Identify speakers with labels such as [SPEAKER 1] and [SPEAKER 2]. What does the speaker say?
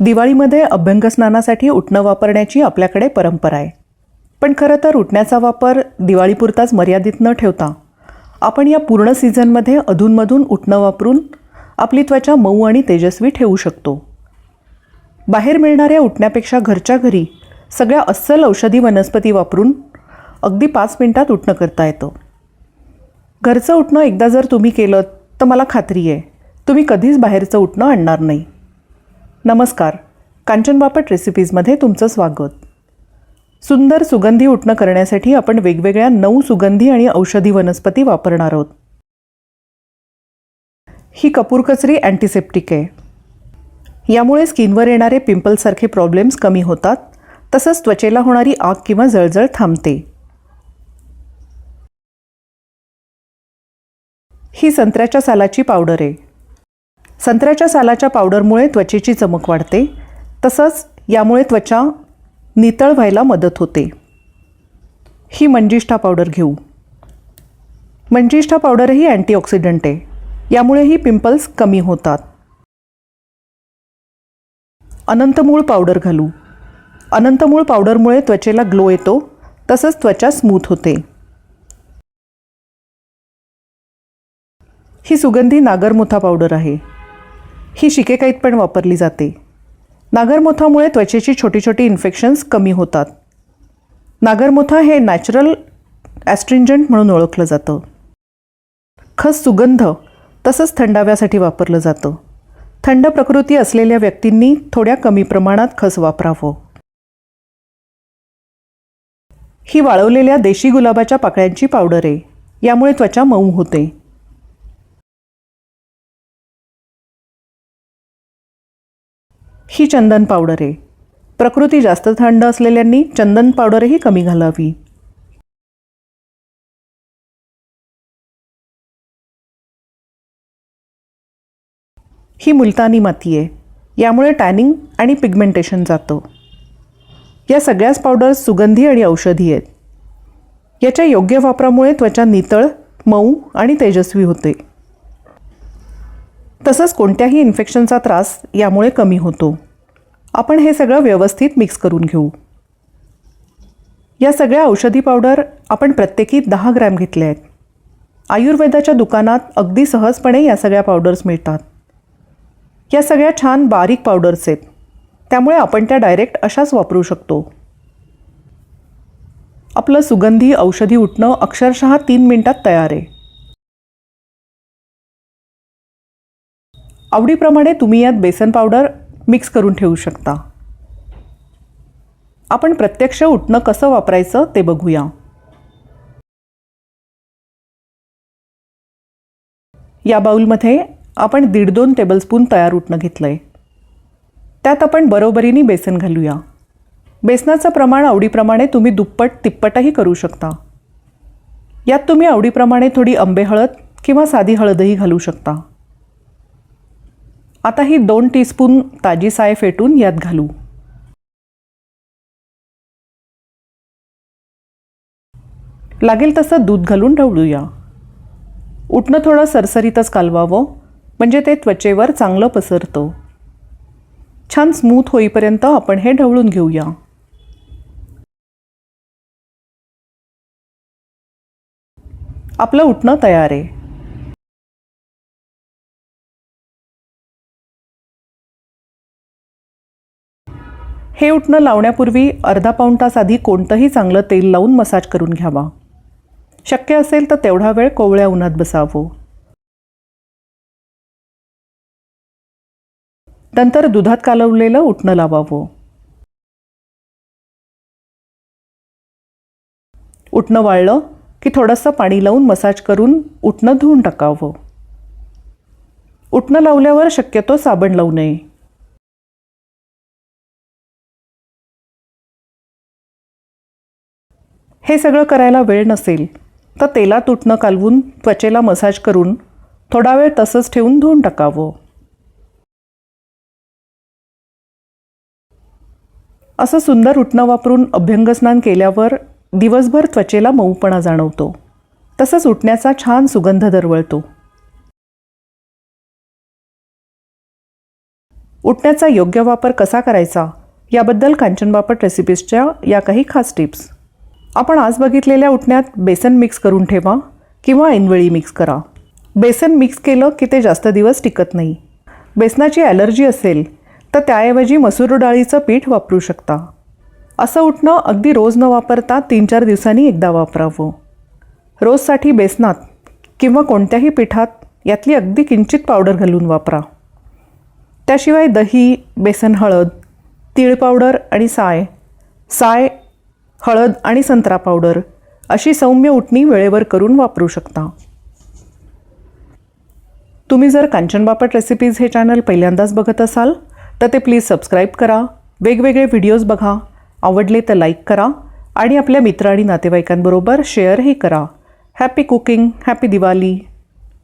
[SPEAKER 1] दिवाळीमध्ये अभ्यंगस्नानासाठी उटणं वापरण्याची आपल्याकडे परंपरा आहे. पण खरं तर उटण्याचा वापर दिवाळीपुरताच मर्यादित न ठेवता आपण या पूर्ण सीझनमध्ये अधूनमधून उटणं वापरून आपली त्वचा मऊ आणि तेजस्वी ठेवू शकतो. बाहेर मिळणाऱ्या उठण्यापेक्षा घरच्या घरी सगळ्या अस्सल औषधी वनस्पती वापरून अगदी पाच मिनिटात उठणं करता येतं. घरचं उठणं एकदा जर तुम्ही केलं तर मला खात्री आहे तुम्ही कधीच बाहेरचं उठणं आणणार नाही. नमस्कार. कांचन बापट रेसिपीजमध्ये तुमचं स्वागत. सुंदर सुगंधी उठणं करण्यासाठी आपण वेगवेगळ्या नऊ सुगंधी आणि औषधी वनस्पती वापरणार आहोत. ही कपूर कचरी अँटीसेप्टिक आहे. यामुळे स्किनवर येणारे पिंपलसारखे प्रॉब्लेम्स कमी होतात तसंच त्वचेला होणारी आग किंवा जळजळ थांबते. ही संत्र्याच्या सालाची पावडर आहे. संत्र्याच्या सालाच्या पावडरमुळे त्वचेची चमक वाढते. तसंच यामुळे त्वचा नितळ व्हायला मदत होते. ही मंजिष्ठा पावडर घेऊ. मंजिष्ठा पावडर ही अँटीऑक्सिडंट आहे. यामुळेही पिंपल्स कमी होतात. अनंतमूळ पावडर घालू. अनंतमूळ पावडरमुळे त्वचेला ग्लो येतो. तसंच त्वचा स्मूथ होते. ही सुगंधी नागरमुथा पावडर आहे. ही शिकेकाईत पण वापरली जाते. नागरमोथामुळे त्वचेची छोटी छोटी इन्फेक्शन्स कमी होतात. नागरमोथा हे नॅचरल ॲस्ट्रिंजंट म्हणून ओळखलं जातं. खस सुगंध तसंच थंडाव्यासाठी वापरलं जातं. थंड प्रकृती असलेल्या व्यक्तींनी थोड्या कमी प्रमाणात खस वापरावं. ही वाळवलेल्या देशी गुलाबाच्या पाकळ्यांची पावडर आहे. यामुळे त्वचा मऊ होते. ही चंदन पावडर आहे. प्रकृती जास्त थंड असलेल्यांनी चंदन पावडरही कमी घालावी. ही मुलतानी माती आहे. यामुळे टॅनिंग आणि पिगमेंटेशन जातं. या सगळ्याच पावडर्स सुगंधी आणि औषधी आहेत. याच्या योग्य वापरामुळे त्वचा नितळ मऊ आणि तेजस्वी होते. तसंच कोणत्याही इन्फेक्शनचा त्रास यामुळे कमी होतो. आपण हे सगळं व्यवस्थित मिक्स करून घेऊ. या सगळ्या औषधी पावडर आपण प्रत्येकी दहा ग्रॅम घेतल्या आहेत. आयुर्वेदाच्या दुकानात अगदी सहजपणे या सगळ्या पावडर्स मिळतात. या सगळ्या छान बारीक पावडर्स आहेत. त्यामुळे आपण त्या डायरेक्ट अशाच वापरू शकतो. आपलं सुगंधी औषधी उठणं अक्षरशः तीन मिनिटात तयार आहे. आवडीप्रमाणे तुम्ही यात बेसन पावडर मिक्स करून ठेवू शकता. आपण प्रत्यक्ष उठणं कसं वापरायचं ते बघूया. या बाउलमध्ये आपण दीड दोन टेबलस्पून तयार उठणं घेतलं आहे त्यात आपण बरोबरीने बेसन घालूया. बेसनाचं प्रमाण आवडीप्रमाणे तुम्ही दुप्पट तिप्पटही करू शकता. यात तुम्ही आवडीप्रमाणे थोडी आंबे हळद किंवा साधी हळदही घालू शकता. आता ही दोन टीस्पून ताजी साय फेटून यात घालू. लागेल तसं दूध घालून ढवळूया. उठणं थोडं सरसरीतच कालवावं म्हणजे ते त्वचेवर चांगलं पसरतं. छान स्मूथ होईपर्यंत आपण हे ढवळून घेऊया. आपलं उठणं तयार आहे. हे उठणं लावण्यापूर्वी अर्धा पाऊण तास आधी कोणतंही चांगलं तेल लावून मसाज करून घ्यावा. शक्य असेल तर तेवढा वेळ कोवळ्या उन्हात बसावं. नंतर दुधात कालवलेलं उठणं लावावं. उठणं वाळलं की थोडंसं पाणी लावून मसाज करून उठणं धुवून टाकावं. उठणं लावल्यावर शक्यतो साबण लावू नये. हे सगळं करायला वेळ नसेल तर तेलात तुटणं कालवून त्वचेला मसाज करून थोडा वेळ तसंच ठेवून धुवून टाकावं. असं सुंदर उठणं वापरून अभ्यंगस्नान केल्यावर दिवसभर त्वचेला मऊपणा जाणवतो. तसंच उठण्याचा छान सुगंध दरवळतो. उठण्याचा योग्य वापर कसा करायचा याबद्दल कांचन बापट रेसिपीजच्या या काही खास टिप्स. आपण आज बघितलेल्या उठण्यात बेसन मिक्स करून ठेवा किंवा ऐनवेळी मिक्स करा. बेसन मिक्स केलं की ते जास्त दिवस टिकत नाही. बेसनाची ॲलर्जी असेल तर त्याऐवजी मसूर डाळीचं पीठ वापरू शकता. असं उठणं अगदी रोज न वापरता तीन चार दिवसांनी एकदा वापरावं. रोजसाठी बेसनात किंवा कोणत्याही पिठात यातली अगदी किंचित पावडर घालून वापरा. त्याशिवाय दही बेसन हळद तीळ पावडर आणि साय. साय हळद आणि संत्रा पावडर अशी सौम्य उठणी वेळेवर करून वापरू शकता. तुम्ही जर कांचन बापट रेसिपीज हे चॅनल पहिल्यांदाच बघत असाल तर ते प्लीज सबस्क्राईब करा वेगवेगळे व्हिडिओज बघा आवडले तर लाईक करा आणि आपल्या मित्र आणि नातेवाईकांबरोबर शेअरही करा. Happy cooking happy Diwali.